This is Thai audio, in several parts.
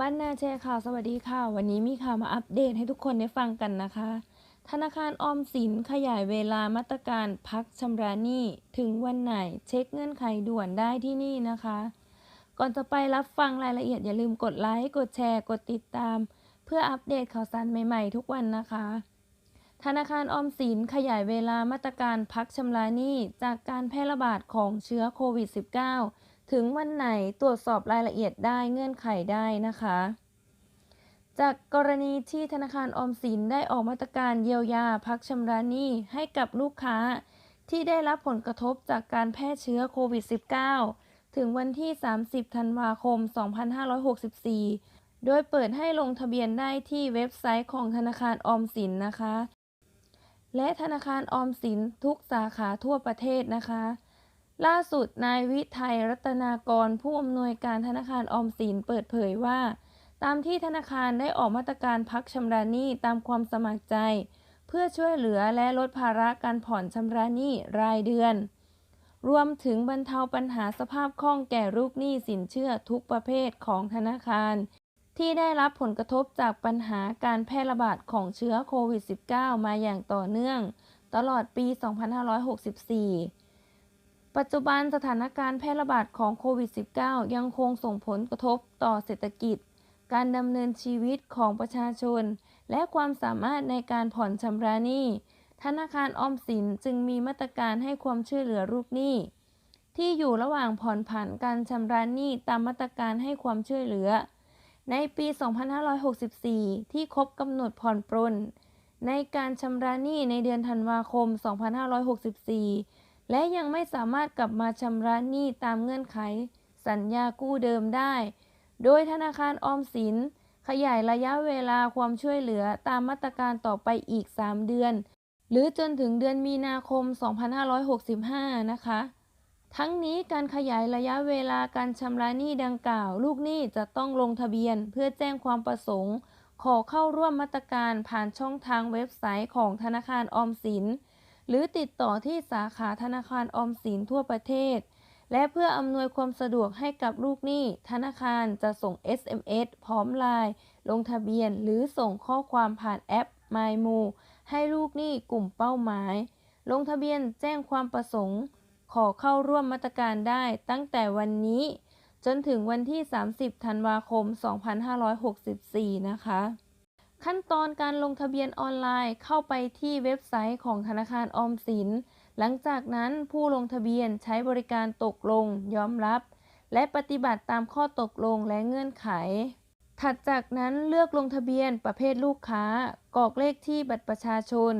บ้านนาแชร์ข่าวสวัสดีค่ะ วันนี้มีข่าวมาอัปเดตให้ทุกคนได้ฟังกันนะคะ ธนาคารออมสินขยายเวลามาตรการพักชำระหนี้ถึงวันไหนเช็คเงื่อนไขด่วนได้ที่นี่นะคะ ก่อนจะไปรับฟังรายละเอียดอย่าลืมกดไลค์กดแชร์ กดติดตาม เพื่ออัปเดตข่าวสารใหม่ๆ ทุกวันนะคะ ธนาคารออมสินขยายเวลามาตรการพักชำระหนี้จากการแพร่ระบาดของเชื้อโควิด -19 ถึงวันไหนตรวจสอบรายละเอียดได้เงื่อนไขได้นะคะ จากกรณีที่ธนาคารออมสินได้ออกมาตรการเยียวยาพักชำระหนี้ให้กับลูกค้า ที่ได้รับผลกระทบจากการแพร่เชื้อโควิด -19 ถึงวันที่ 30 ธันวาคม 2564 โดยเปิดให้ลงทะเบียนได้ที่เว็บไซต์ของธนาคารออมสินนะคะ และธนาคารออมสินทุกสาขาทั่วประเทศนะคะ ล่าสุดนายวิทัยรัตนากร ผู้อำนวยการธนาคารออมสินเปิดเผยว่า ตามที่ธนาคารได้ออกมาตรการพักชำระหนี้ตามความสมัครใจ เพื่อช่วยเหลือและลดภาระการผ่อนชำระหนี้รายเดือน รวมถึงบรรเทาปัญหาสภาพคล่องแก่ลูกหนี้สินเชื่อทุกประเภทของธนาคาร ที่ได้รับผลกระทบจากปัญหาการแพร่ระบาดของเชื้อโควิด -19 มาอย่างต่อเนื่อง ตลอดปี 2564 ปัจจุบันสถานการณ์แพร่ระบาดของโควิด -19 ยังคงส่งผลกระทบต่อเศรษฐกิจ การดำเนินชีวิตของประชาชน และความสามารถในการผ่อนชำระหนี้ ธนาคารออมสินจึงมีมาตรการให้ความช่วยเหลือลูกหนี้ ที่อยู่ระหว่างผ่อนผันการชำระหนี้ตามมาตรการให้ความช่วยเหลือ ในปี 2564 ที่ครบกำหนดผ่อนปรนในการชำระหนี้ในเดือนธันวาคม 2564 และยังไม่สามารถกลับมาชำระหนี้ตามเงื่อนไข สัญญากู้เดิมได้ โดยธนาคารออมสิน ขยายระยะเวลาความช่วยเหลือตามมาตรการต่อไปอีก 3 เดือน หรือจนถึงเดือนมีนาคม 2565 นะคะ ทั้งนี้การขยายระยะเวลาการชำระหนี้ดังกล่าว ลูกหนี้จะต้องลงทะเบียนเพื่อแจ้งความประสงค์ ขอเข้าร่วมมาตรการผ่านช่องทางเว็บไซต์ของธนาคารออมสิน หรือติดต่อที่สาขาธนาคารออมสินทั่วประเทศ และเพื่ออำนวยความสะดวกให้กับลูกหนี้ธนาคารจะส่ง SMS พร้อมลน์ลงทะเบียนหรือส่งข้อความผ่านแอป MyMo ให้ลูกหนี้กลุ่มเป้าหมาย ลงทะเบียนแจ้งความประสงค์ ขอเข้าร่วมมาตรการได้ตั้งแต่วันนี้ จนถึงวันที่ 30 ธันวาคม 2564 นะคะ ขั้นตอนการลงทะเบียนออนไลน์เข้าไปที่เว็บไซต์ของธนาคารออมสิน หลังจากนั้นผู้ลงทะเบียนใช้บริการตกลง ยอมรับ และปฏิบัติตามข้อตกลงและเงื่อนไข ถัดจากนั้นเลือกลงทะเบียนประเภทลูกค้ากรอกเลขที่บัตรประชาชน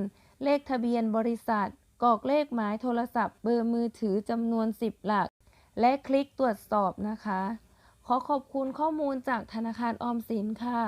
เลขทะเบียนบริษัทกรอกเลขหมายโทรศัพท์เบอร์มือถือจำนวน 10 หลัก และคลิกตรวจสอบนะคะ ขอขอบคุณข้อมูลจากธนาคารออมสินค่ะ